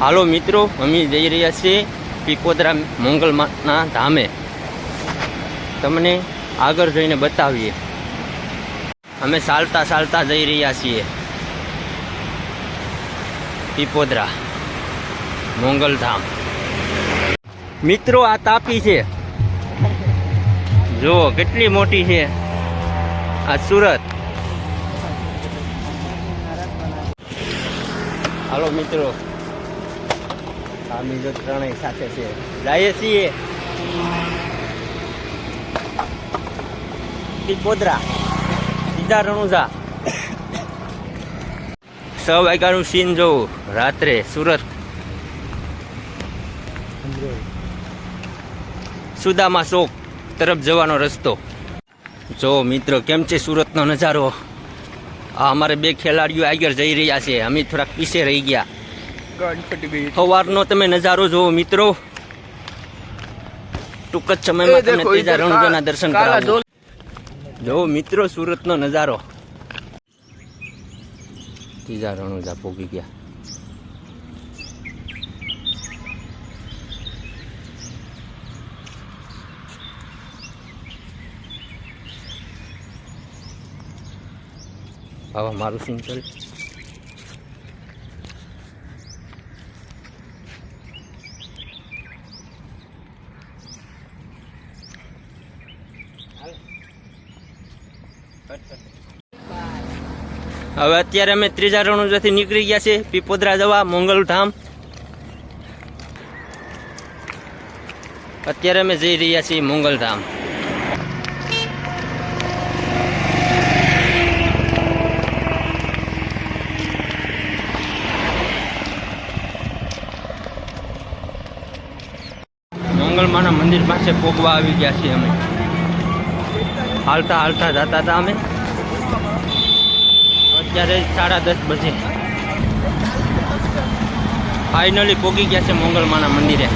હાલો મિત્રો, અમે જઈ રહ્યા છીએ પીપોદરા મંગલના ધામે. તમને આગળ જઈને બતાવીએ. અમે ચાલતા ચાલતા જઈ રહ્યા છીએ પીપોદરા મોંગલધામ. મિત્રો, આ તાપી છે. જુઓ, કેટલી મોટી છે. આ સુરત. હાલો મિત્રો આ બીજો ત્રણેય સાથે છે. જઈએ છીએ. પીપોદરા સીધા રણુજા. છ વાગ્યાનું સીન જોવું. રાત્રે સુરત. સુદામા ચોક તરફ જવાનો રસ્તો. જો મિત્રો, કેમ છે સુરતનો નજારો? આ અમારે બે ખેલાડીઓ આગળ જઈ રહ્યા છે. અમે થોડાક પીછે રહી ગયા. સવારનો તમે નજારો જોવો મિત્રો. ટૂંક જ સમયમાં તમને દેખો, રણુજાના દર્શન કરાવું. જોવો મિત્રો સુરતનો નજારો. ત્રીજા રણુજા પોગી ગયા. હવે મારું સીન હવે અત્યારે અમે ત્રીજા રણુજાથી નીકળી ગયા છે પીપોદરા જવા મોંગલધામ. અત્યારે અમે જઈ રહ્યા છીએ મોંગલધામ. મંગળમાના મંદિર પાસે પોગવા આવી ગયા છીએ અમે. હાલતા હાલતા જતા હતા અમે. અત્યારે સાડા દસ બજે. ફાઇનલી પોગી ગયા છે મંગળમાના મંદિરે.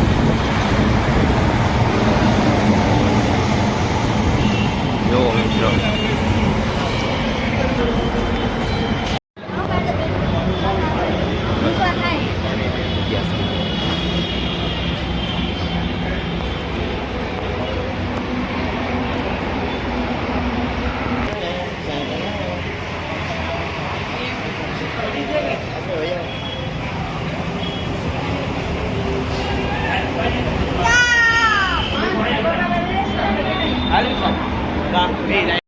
Hey,